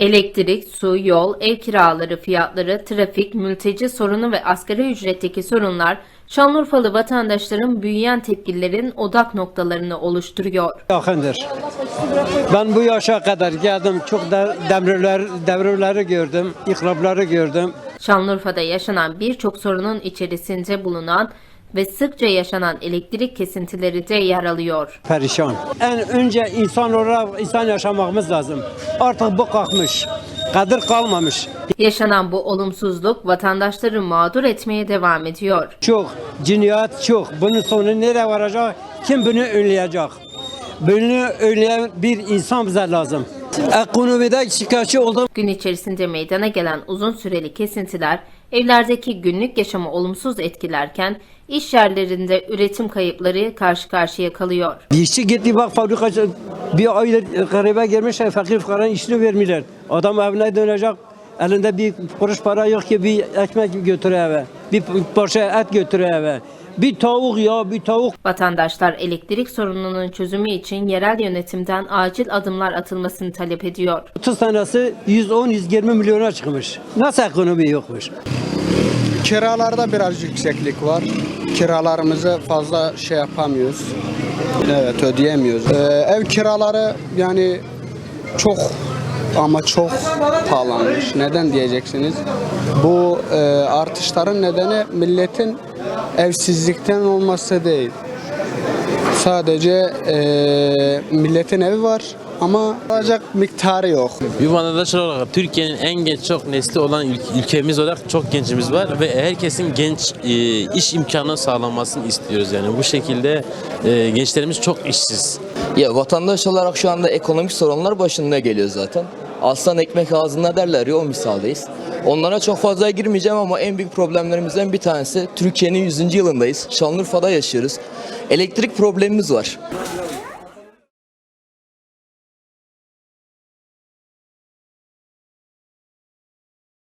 Elektrik, su, yol, ev kiraları fiyatları, trafik, mülteci sorunu ve asgari ücretteki sorunlar Şanlıurfalı vatandaşların büyüyen tepkilerin odak noktalarını oluşturuyor. yakındır. Ben bu yaşa kadar geldim. Çok da devirler, devirleri gördüm, ikrapları gördüm. Şanlıurfa'da yaşanan birçok sorunun içerisinde bulunan ve sıkça yaşanan elektrik kesintileri de yer alıyor. Perişan. En önce insan olarak insan yaşamamız lazım. Artık bu kalkmış. Kadir kalmamış. Yaşanan bu olumsuzluk vatandaşları mağdur etmeye devam ediyor. Çok, cinayet çok. Bunun sonu nereye varacak? Kim bunu önleyecek? Bunu önleyen bir insan bize lazım. Ekonomide şikayetçi oldum. Gün içerisinde meydana gelen uzun süreli kesintiler evlerdeki günlük yaşamı olumsuz etkilerken iş yerlerinde üretim kayıpları karşı karşıya kalıyor. Bir işçi gitti bak fabrika bir aydır garibe girmiş fakir fukaranın işini vermiyorlar. Adam evine dönecek elinde bir kuruş para yok ki bir ekmek götürüyor eve. Bir parça et götürüyor eve. Bir tavuk ya bir tavuk. Vatandaşlar elektrik sorununun çözümü için yerel yönetimden acil adımlar atılmasını talep ediyor. 30 tanesi 110-120 milyona çıkmış. Nasıl ekonomi yokmuş? Kiralarda biraz yükseklik var. Kiralarımızı fazla şey yapamıyoruz. Evet ödeyemiyoruz. Ee, ev kiraları yani çok ama çok pahalanmış. Neden diyeceksiniz? Bu e, artışların nedeni milletin evsizlikten olması değil. Sadece e, milletin evi var ama alacak miktarı yok. Bir vatandaş olarak Türkiye'nin en genç çok nesli olan ül- ülkemiz olarak çok gencimiz var ve herkesin genç e, iş imkanı sağlanmasını istiyoruz yani bu şekilde e, gençlerimiz çok işsiz. Ya vatandaş olarak şu anda ekonomik sorunlar başında geliyor zaten. Aslan ekmek ağzında derler ya o misaldeyiz. Onlara çok fazla girmeyeceğim ama en büyük problemlerimizden bir tanesi Türkiye'nin 100. yılındayız. Şanlıurfa'da yaşıyoruz. Elektrik problemimiz var.